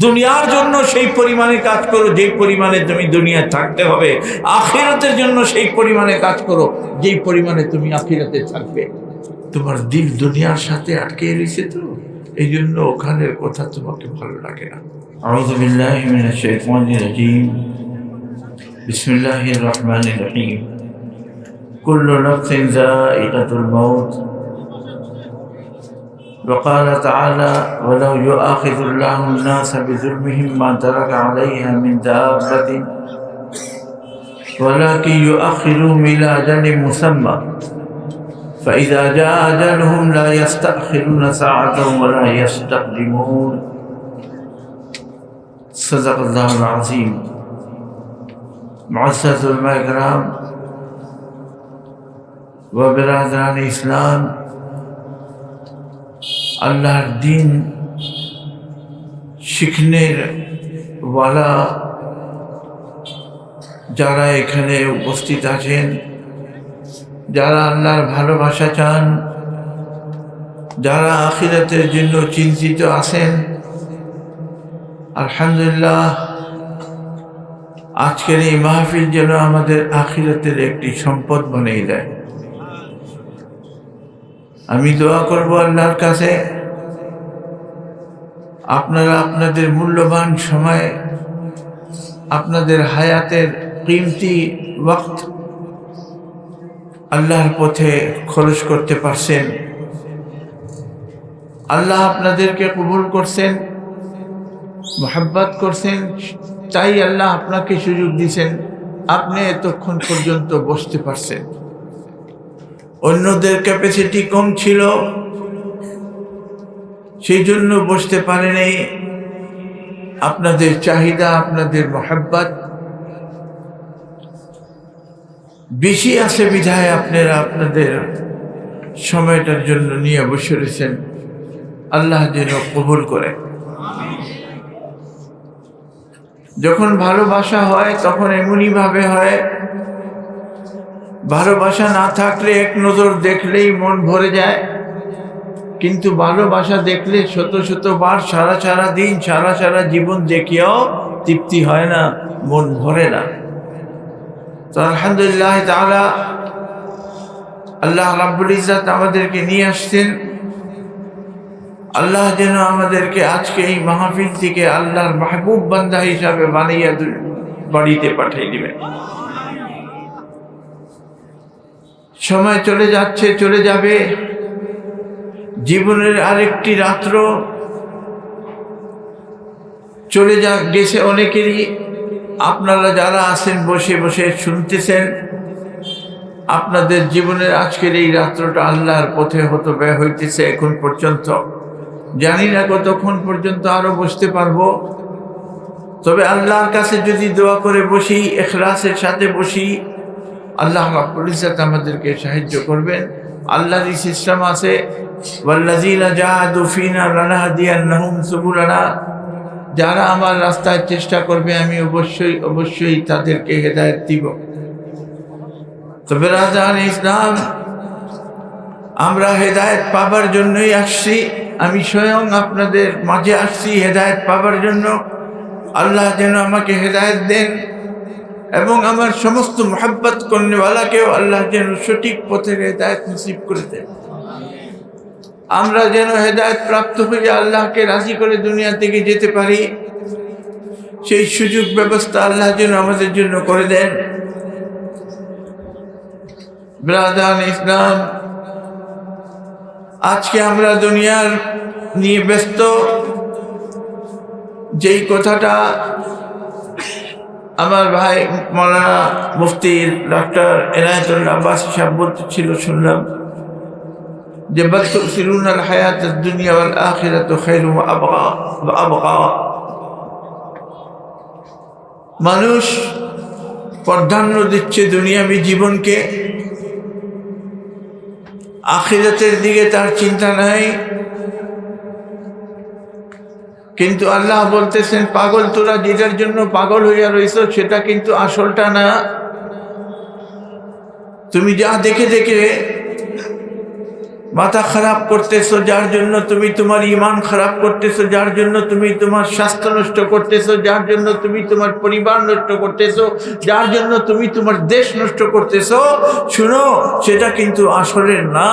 দুনিয়ার জন্য সেই পরিমাণে কাজ করো, যেই পরিমাণে তুমি দুনিয়ায় থাকতে হবে। আখিরাতের জন্য সেই পরিমাণে কাজ করো, যেই পরিমাণে তুমি আখিরাতে থাকবে। তোমার দিল দুনিয়ার সাথে আটকে রয়েছে তো? এই জন্য ওখানের কথা তোমাকে ভালো লাগে না। বিসমিল্লাহ রহমান وقال تعالى ولو يؤاخذ الله الناس بظلمهم ما ترك عليها من دابة ولكن يؤخرهم إلى أجل مسمى فإذا جاء أجلهم لا يستأخرون ساعة ولا يستقدمون. صدق الله العظيم. معزز الكرام وبرادران الإسلام আল্লাহর দিন শিখনের ওয়ালা যারা এখানে উপস্থিত আছেন, যারা আল্লাহর ভালোবাসা চান, যারা আখিরাতের জন্য চিন্তিত আছেন, আলহামদুলিল্লাহ আজকের এই মাহফিল যেন আমাদের আখিরাতের একটি সম্পদ বানিয়ে দেয়। আমি দোয়া করব আল্লাহর কাছে। আপনারা আপনাদের মূল্যবান সময়, আপনাদের হায়াতের কিমতি ওয়াক্ত আল্লাহর পথে খরচ করতে পারছেন। আল্লাহ আপনাদেরকে কবুল করছেন, মোহাব্বত করছেন, তাই আল্লাহ আপনাকে সুযোগ দিয়েছেন। আপনি এতক্ষণ পর্যন্ত বসতে পারছেন। অন্যদের ক্যাপাসিটি কম ছিল। সেই জন্য বসতে পারেনি আপনাদের চাহিদা, আপনাদের মহাব্বত। বেশি আছে বিধায় আপনারা আপনাদের সময়টার জন্য নিয়ে বসে রয়েছেন। আল্লাহ যেন কবুল করে। যখন ভালোবাসা হয়, তখন এমনইভাবে হয় ভালোবাসা না থাকলে এক নজর দেখলেই মন ভরে যায়। কিন্তু ভালোবাসা দেখলে শত শত বার সারা সারা দিন, সারা সারা জীবন দেখিয়েও তৃপ্তি হয় না, মন ভরে না। তো আলহামদুলিল্লাহ তাহলে আল্লাহ রাব্বুল ইজাত আমাদেরকে নিয়ে আসছেন। আল্লাহ যেন আমাদেরকে আজকে এই মাহফিল থেকে আল্লাহর মাহবুব বান্দা হিসাবে বানিয়ে বাড়িতে পাঠিয়ে দিবেন। সময় চলে যাচ্ছে, চলে যাবে। জীবনের আরেকটি রাত্র চলে যা গেছে অনেকেরই। আপনারা যারা আছেন, বসে বসে শুনতেছেন, আপনাদের জীবনের আজকের এই রাত্রটা আল্লাহর পথে হতো ব্যয় হইতেছে এখন পর্যন্ত। জানি না কতক্ষণ পর্যন্ত আরও বসতে পারব। তবে আল্লাহর কাছে যদি দোয়া করে বসি, এখলাসের সাথে বসি আল্লাহ রাব্বুল ইজ্জত আমাদেরকে সাহায্য করবেন। আল্লাহর সিস্টেম আছে, ওয়াল্লাযীনা জাহাদু ফিনা লানাহদিয়ান্নাহুম সুবুলানা। যারা আমার রাস্তায় চেষ্টা করবে, আমি অবশ্যই অবশ্যই তাদেরকে হেদায়েত দিব। তবে রাজান ইসলাম, আমরা হেদায়েত পাবার জন্যই আসছি। আমি স্বয়ং আপনাদের মাঝে আসছি হেদায়েত পাবার জন্য। আল্লাহ যেন আমাকে হেদায়েত দেন। এবং আমার সমস্ত মোহাব্বত কর্নেওয়ালাকেও আল্লাহ যেন সঠিক পথের হেদায়ত নসিব করে দেন। আমরা যেন হেদায়ত প্রাপ্ত হয়ে আল্লাহকে রাজি করে দুনিয়া থেকে যেতে পারি, সেই সুযোগ ব্যবস্থা আল্লাহ যেন আমাদের জন্য করে দেন। ব্রাদান ইসলাম আজকে আমরা দুনিয়ার নিয়ে ব্যস্ত, যেই কথাটা আমার ভাই মৌলানা মুফতির ডক্টর এনায়তুল্লাহ আব্বাস সাহেব বলতে ছিল শুনলাম যে বল তুসিরুন আল হায়াত দুনিয়া ওয়াল আখিরাতু ওয়া আবগা আবগা। মানুষ প্রাধান্য দিচ্ছে দুনিয়াবী জীবনকে। আখিরাতের দিকে তার চিন্তা নাই। কিন্তু আল্লাহ বলতেছেন, পাগল তোরা যেটার জন্য পাগল হইয়া রইছ, সেটা কিন্তু আসলটা না। তুমি যা দেখে দেখে মাথা খারাপ করতেছো, যার জন্য তুমি তোমার ইমান খারাপ করতেছো, যার জন্য তুমি তোমার স্বাস্থ্য নষ্ট করতেছো, যার জন্য তুমি তোমার পরিবার নষ্ট করতেছো, যার জন্য তুমি তোমার দেশ নষ্ট করতেছো, শুনো, সেটা কিন্তু আসলে না।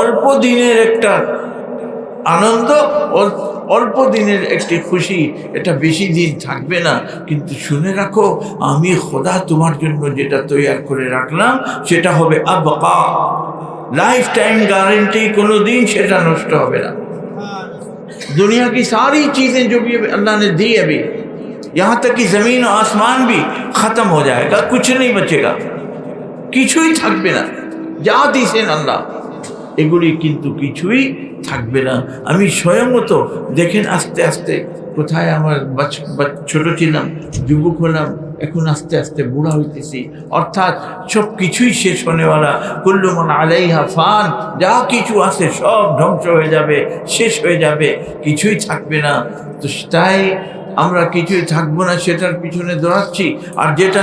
অল্প দিনের একটা আনন্দ অল- অল্প দিনের একটি খুশি এটা বেশি দিন থাকবে না কিন্তু শুনে রাখো আমি খোদা তোমার জন্য যেটা তৈরি করে রাখলাম সেটা হবে আবকা लाइफ टाइम गारंटी कोनो दिन सेटा नष्ट হবে না दुनिया की सारी चीजें जो भी अल्लाह ने दी अभी यहाँ तक कि जमीन और आसमान भी खत्म हो जाएगा कुछ नहीं बचेगा কিছুই থাকবে না যা দিয়েছেন আল্লাহ এগুলি কিন্তু কিছুই থাকবে না। আমি স্বয়ংমত দেখেন আস্তে আস্তে কোথায় আমার ছোট ছিলাম, যুবক হলাম, এখন আস্তে আস্তে বুড়া হইতেছি। অর্থাৎ সব কিছুই শেষ হনেওয়ালা কুল্লুমান আলাইহা ফান, যা কিছু আছে সব ধ্বংস হয়ে যাবে, শেষ হয়ে যাবে, কিছুই থাকবে না। তো তাই আমরা কিছুই থাকব না, সেটার পিছনে দৌড়াচ্ছি। আর যেটা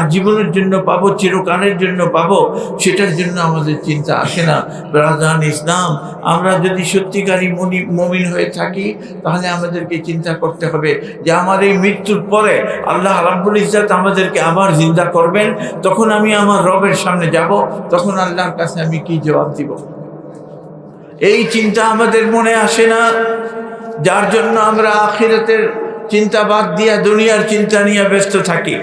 আজীবনের জন্য পাবো, চিরকালের জন্য পাবো, সেটার জন্য আমাদের চিন্তা আসে না। রাজান ইসলাম, আমরা যদি সত্যিকারী মনি মমিন হয়ে থাকি, তাহলে আমাদেরকে চিন্তা করতে হবে যে আমার এই মৃত্যুর পরে আল্লাহ রাব্বুল ইজ্জাত আমাদেরকে আবার জিন্দা করবেন, তখন আমি আমার রবের সামনে যাব, তখন আল্লাহর কাছে আমি কি জবাব দিব? এই চিন্তা আমাদের মনে আসে না, যার জন্য আমরা আখিরাতের চিন্তা বাদ দিয়া দুনিয়ার চিন্তা নিয়ে ব্যস্ত থাকি।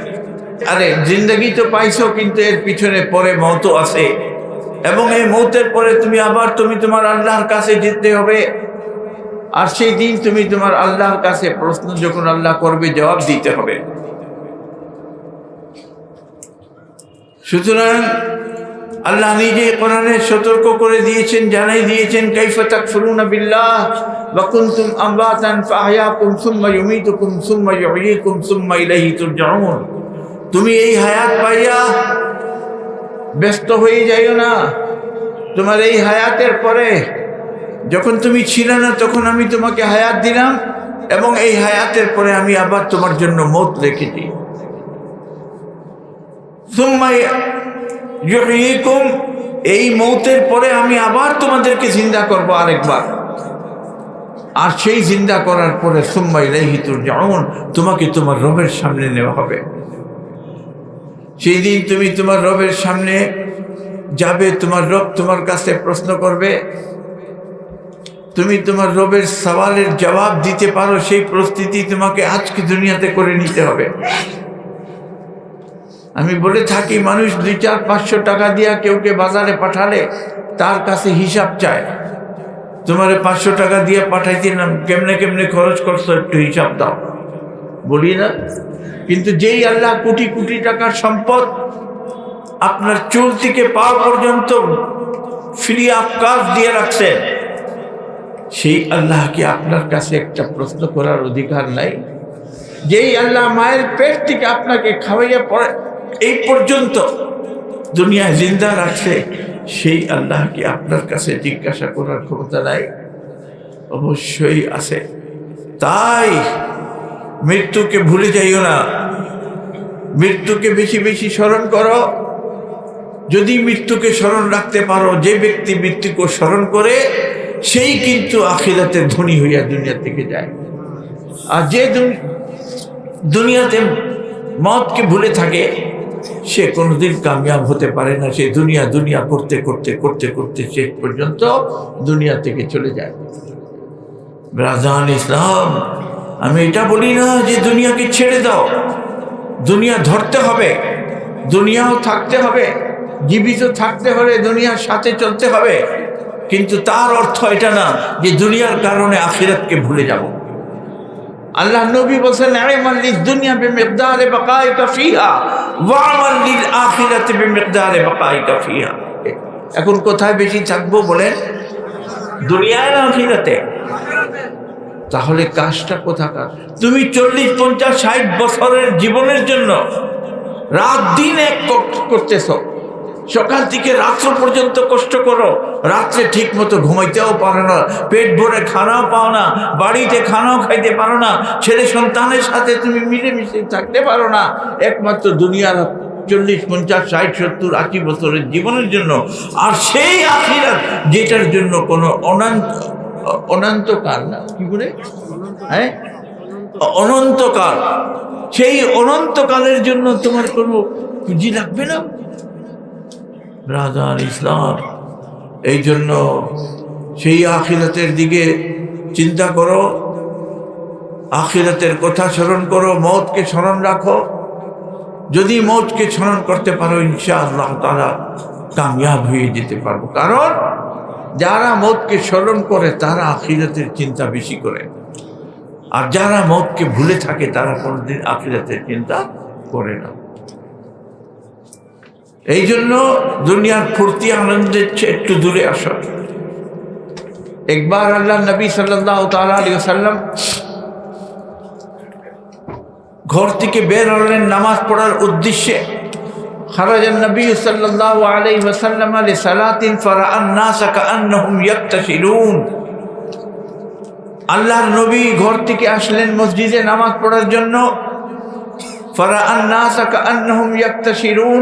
আরে, জিন্দগি তো পাইছো, কিন্তু এর পিছনে পরে মতো আছে। এবং এই মৌতের পরে তুমি আবার তুমি তোমার আল্লাহর কাছে যেতে হবে। আর সেই দিন তুমি তোমার আল্লাহর কাছে প্রশ্ন যখন আল্লাহ করবে, জবাব দিতে হবে। সুতরাং আল্লাহ নিজে কোরআনে সতর্ক করে দিয়েছেন, জানাই দিয়েছেন, কাইফা তাকফুরুনা বিল্লাহ ওয়া কুনতুম আমওয়াতান ফাহয়াকুম সুম্মা ইউমীতুকুম সুম্মা ইউহয়িকুম সুম্মা ইলাইহি তুরজাউন। তুমি এই হায়াত পাইয়া ব্যস্ত হয়ে যাইও না। তোমার এই হায়াতের পরে যখন তুমি ছিলে না, তখন আমি তোমাকে হায়াত দিলাম এবং এই হায়াতের পরে আমি আবার তোমার জন্য মত রেখেছি সুম্মাই এই মৌতের পরে আমি আবার তোমাদেরকে জিন্দা করব আরেকবার। আর সেই জিন্দা করার পরে সুম্মাই লাইহিতুর যেমন তোমাকে তোমার রবের সামনে নেওয়া হবে। সেই দিন তুমি তোমার রবের সামনে যাবে, তোমার রব তোমার কাছে প্রশ্ন করবে, তুমি তোমার রবের সওয়ালের জবাব দিতে পারো, সেই প্রস্তুতি তোমাকে আজকে দুনিয়াতে করে নিতে হবে। আমি বলে থাকি, মানুষ দুই, চার, পাঁচশো টাকা দিয়া কেউকে বাজারে পাঠালে তার কাছে হিসাব চায়। তোমার পাঁচশো টাকা দিয়ে পাঠাইছিলাম, কেমনে কেমনে খরচ করছ একটু হিসাব দাও। বলি না। কিন্তু যেই আল্লাহ কোটি কোটি টাকার সম্পদ আপনার চুল থেকে পা পর্যন্ত ফ্রি অফ কাজ দিয়ে রাখছেন সেই আল্লাহ কি আপনার কাছে একটা প্রশ্ন করার অধিকার নাই। যেই আল্লাহ মায়ের পেট থেকে আপনাকে খাওয়াইয়া পড়ে এই পর্যন্ত দুনিয়ায় জিন্দা রাখছে সেই আল্লাহ কি আপনার কাছে জিজ্ঞাসা করার ক্ষমতা নাই। অবশ্যই আছে। তাই মৃত্যুকে ভুলে যাইও না। মৃত্যুকে বেশি বেশি স্মরণ করো। যদি মৃত্যুকে স্মরণ রাখতে পারো, যে ব্যক্তি মৃত্যুকে স্মরণ করে, সেই কিন্তু আখিরাতে ধনী হইয়া দুনিয়া থেকে যায়। আর যে দুন- দুনিয়াতে মতকে ভুলে থাকে সে কোনোদিন কামিয়াব হতে পারে না। সে দুনিয়া দুনিয়া করতে করতে করতে করতে শেষ পর্যন্ত দুনিয়া থেকে চলে যায়। রাজান ইসলাম, আমি এটা বলি না যে দুনিয়াকে ছেড়ে দাও। দুনিয়া ধরতে হবে, দুনিয়াও থাকতে হবে, জীবিত থাকতে হলে দুনিয়ার সাথে চলতে হবে। কিন্তু তার অর্থ এটা না যে দুনিয়ার কারণে আখিরাতকে ভুলে যাব। আল্লাহ নবী বলছেন আইমান লিদ দুনিয়া বিমিকদারে বাকাইকা ফিহা ওয়া আমাল লিল আখিরাতি বিমিকদারে বাকাইকা ফিহা। এখন কোথায় বেশি থাকব বলেন? দুনিয়ায় না আখিরাতে। তাহলে কাজটা কোথাকার? তুমি চল্লিশ, পঞ্চাশ, ষাট বছরের জীবনের জন্য রাত দিন এক করতেছ। সকাল থেকে রাত্র পর্যন্ত কষ্ট করো। রাত্রে ঠিক মতো ঘুমাইতেও পারো না। পেট ভরে খানাও পাও না। বাড়িতে খানাও খাইতে পারো না। ছেলে সন্তানের সাথে তুমি মিলেমিশে থাকতে পারো না। একমাত্র দুনিয়ার চল্লিশ, পঞ্চাশ, ষাট, সত্তর, আশি বছরের জীবনের জন্য। আর সেই আখিরাত যেটার জন্য কোনো অনন্ত, অনন্তকাল না। কি বলে? হ্যাঁ? অনন্তকাল। সেই অনন্তকালের জন্য তোমার কোনো পুঁজি লাগবে না? রাজার ইসলাম। এই জন্য সেই আখিরাতের দিকে চিন্তা করো, আখিরাতের কথা স্মরণ করো, মতকে স্মরণ রাখো। যদি মৌতকে স্মরণ করতে পারো ইনশা আল্লাহ তারা কামিয়াব হয়ে যেতে পারব। কারণ যারা মতকে স্মরণ করে, তারা আখিরাতের চিন্তা বেশি করে। আর যারা মতকে ভুলে থাকে, তারা কোনোদিন আখিরাতের চিন্তা করে না। এই জন্য দুনিয়ার ফুর্তি আনন্দের চেয়ে একটু দূরে আসা। একবার আল্লাহ নবী সাল্লাম ঘর থেকে বের হলেন নামাজ পড়ার উদ্দেশ্যে। নবী আলাই ওসাল্লাম আল্লাহর নবী ঘর থেকে আসলেন মসজিদে নামাজ পড়ার জন্য। ফারা আন্নাসা কান্নহুম ইয়াক্তাশিলুন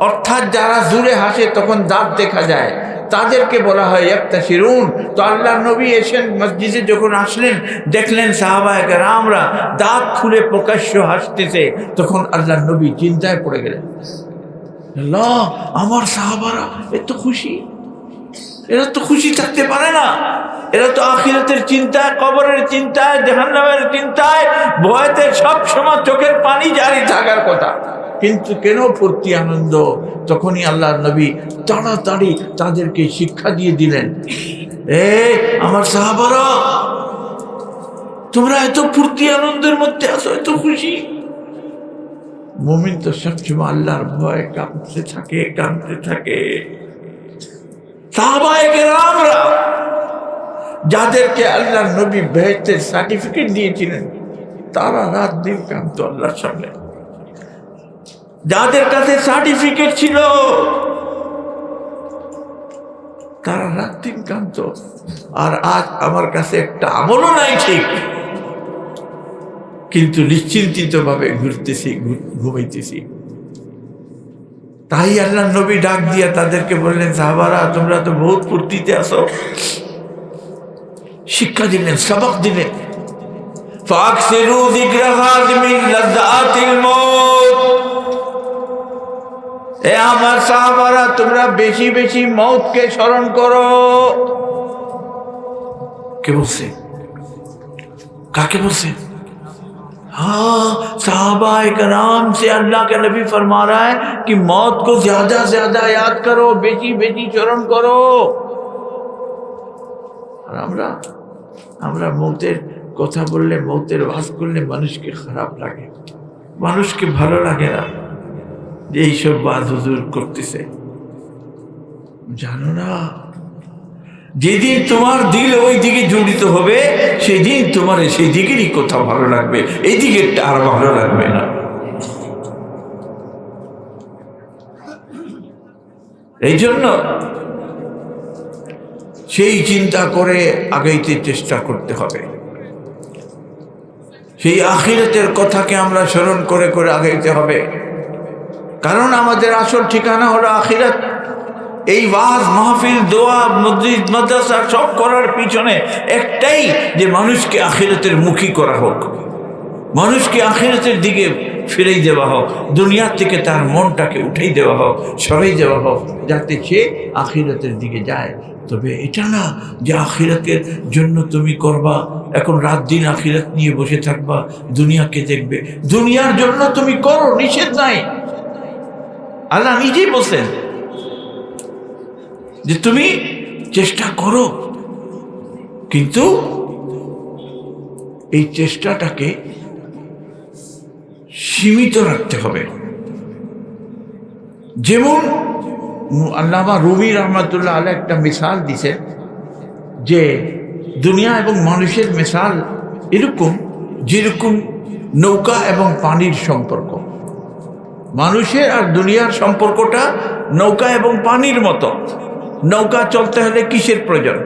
অর্থাৎ যারা জুড়ে হাসে তখন দাঁত দেখা যায়। তাদেরকে বলা হয় একটা শিরুন তো আল্লাহ নবী এসেন মসজিদে যখন আসলেন, দেখলেন সাহাবায়ক রামরা দাঁত খুলে প্রকাশ্য হাসতেছে। তখন আল্লাহ নবী চিন্তায় পড়ে গেলেন। আল্লাহ, আমার সাহাবারা এত খুশি। এরা তো খুশি থাকতে পারে না। এরা তো আখিরাতের চিন্তায়, কবরের চিন্তায়, জাহান্নামের চিন্তায়, ভয়তে সব সময় চোখের পানি জারি থাকার কথা। কিন্তু কেন ফুর্তি আনন্দ? তখনই আল্লাহ নবী তাড়াতাড়ি তাদেরকে শিক্ষা দিয়ে দিলেন। এ, আমার সাহাবারা, তোমরা এত ফুর্তি আনন্দের মধ্যে আছো, এত খুশি। মুমিন তো সবসময় আল্লাহর ভয় কাঁপতে থাকে কাঁপতে থাকে। যাদেরকে আল্লাহ নবী বেহেস্তের সার্টিফিকেট দিয়েছিলেন, তারা রাত দিন কান্ত আল্লাহর সামনে। যাদের কাছে সার্টিফিকেট ছিল, তারা রাত দিন কাঁদত। আর আজ আমার কাছে একটা আমলও নাই ঠিক। কিন্তু নিশ্চিন্তিত ভাবে ঘুরতেছি ঘুমাইতেছি। তাই আল্লাহ নবী ডাক দিয়া তাদেরকে বললেন, সাহবারা, তোমরা তো বহুত ফুর্তিতে আসো শিক্ষা দিলেন, সবক দিলেন। ফাকসিরু যিকরা খাদিমিন লাযাতিল এ আমার সাহাবারা তোমরা বেশি বেশি মৌতকে স্মরণ করো কে বলছে কাকে বলছে हाँ साहबा कराम से अल्लाह के नबी फरमा रहा है कि मौत को ज्यादा ज्यादा याद करो बेची बेची চরণ করো আর আমরা আমরা মৌতের কথা বললে মৌতের বাস করলে মানুষকে খারাপ লাগে মানুষকে ভালো লাগে না যে এইসব বাদ হুজুর করতেছে। জানো না, যেদিন তোমার দিল ওই দিকে জড়িত হবে, সেদিন তোমার সেই দিকেরই কথা ভালো লাগবে এই দিকে আর ভালো লাগবে না। এই জন্য সেই চিন্তা করে আগাইতে চেষ্টা করতে হবে। সেই আখিরাতের কথাকে আমরা স্মরণ করে করে আগাইতে হবে। কারণ আমাদের আসল ঠিকানা হলো আখিরাত। এই ওয়াজ, মাহফিল, দোয়া, মসজিদ, মাদ্রাসা সব করার পিছনে একটাই যে মানুষকে আখিরাতের মুখী করা হোক। মানুষকে আখিরাতের দিকে ফিরেই দেওয়া হোক, দুনিয়ার থেকে তার মনটাকে উঠেই দেওয়া হোক, সরাই দেওয়া হোক, যাতে সে আখিরাতের দিকে যায়। তবে এটা না যে আখিরাতের জন্য তুমি করবা, এখন রাত দিন আখিরাত নিয়ে বসে থাকবা, দুনিয়াকে দেখবে। দুনিয়ার জন্য তুমি করো, নিষেধ নাই। আল্লাহ নিজেই বলছেন যে তুমি চেষ্টা করো। কিন্তু এই চেষ্টাটাকে সীমিত রাখতে হবে। যেমন আল্লামা রুমি রহমতুল্লাহ আল্লাহ একটা মিসাল দিছে যে দুনিয়া এবং মানুষের মিসাল এরকম, যেরকম নৌকা এবং পানির সম্পর্ক। মানুষের আর দুনিয়ার সম্পর্কটা নৌকা এবং পানির মতো। নৌকা চলতে হলে কিসের প্রয়োজন?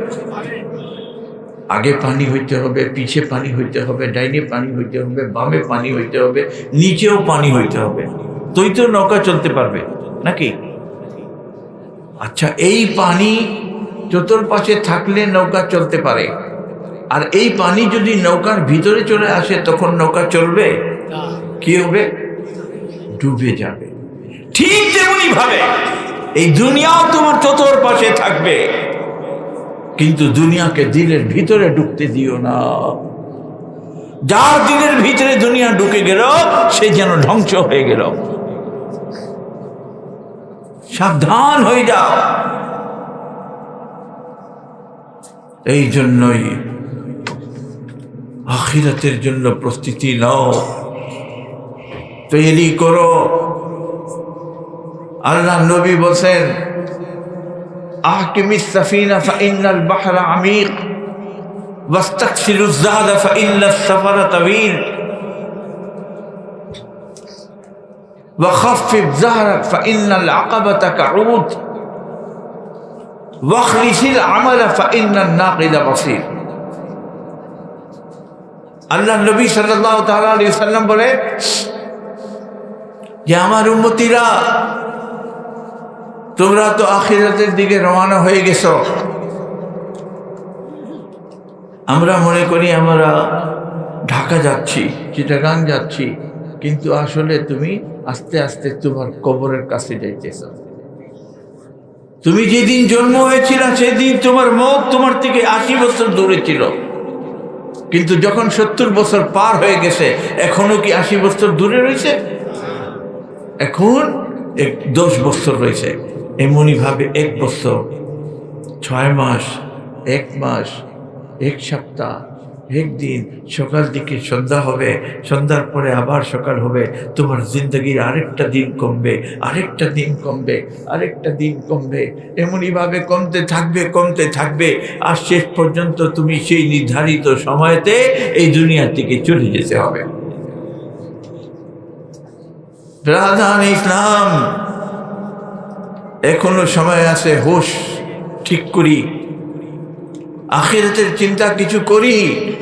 আগে পানি হইতে হবে, পিছে পানি হইতে হবে, ডাইনে পানি হইতে হবে, বামে পানি হইতে হবে, নিচেও পানি হইতে হবে। তুই তো নৌকা চলতে পারবে, নাকি? আচ্ছা এই পানি চতুর্পাশে থাকলে নৌকা চলতে পারে। আর এই পানি যদি নৌকার ভিতরে চলে আসে, তখন নৌকা চলবে? কি হবে? ডুবে যাবে। ঠিক তেমনি ভাবে এই দুনিয়াও তোমার চতুর্পাশে থাকবে। কিন্তু দুনিয়াকে দিলের ভিতরে ঢুকতে দিও না। যার দিলের ভিতরে দুনিয়া ঢুকে গেল, সে যেন ধ্বংস হয়ে গেল। সাবধান হয়ে যাও। এই জন্যই আখিরাতের জন্য প্রস্তুতি নাও। তৈরি করো আল্লাহ নবী বলছেন আহকিমি সাফিনা فإن البحر عميق واستكسل الزاد فإن السفر طويل وخفف زهرك فإن العقبة كعود واخلص العمل فإن الناقد بصير আল্লাহ নবী সাল্লাহ তাল্লাহ সাল্লাম বলে যে আমার উন্মতিরা তোমরা তো আখিরাতের দিকে রওনা হয়ে গেছ। আমরা মনে করি আমরা ঢাকা যাচ্ছি, চিটাগাং যাচ্ছি, কিন্তু আসলে তুমি আস্তে আস্তে তোমার কবরের কাছে যাইতেছ। তুমি যেদিন জন্ম হয়েছিল, সেদিন তোমার মত তোমার থেকে আশি বছর দূরে ছিল। কিন্তু যখন সত্তর বছর পার হয়ে গেছে, এখনও কি আশি বছর দূরে রয়েছে? এখন এক দশ বছর রয়েছে। এমনইভাবে এক বছর, ছয় মাস, এক মাস, এক সপ্তাহ, একদিন, সকাল দিকে সন্ধ্যা হবে, সন্ধ্যার পরে আবার সকাল হবে, তোমার জিন্দগির আরেকটা দিন কমবে, আরেকটা দিন কমবে, আরেকটা দিন কমবে। এমনইভাবে কমতে থাকবে কমতে থাকবে, আর শেষ পর্যন্ত তুমি সেই নির্ধারিত সময়তে এই দুনিয়া থেকে চলে যেতে হবে। প্রধান ইসলাম। এখনও সময় আছে হোশ ঠিক করি। আখিরাতের চিন্তা কিছু করি।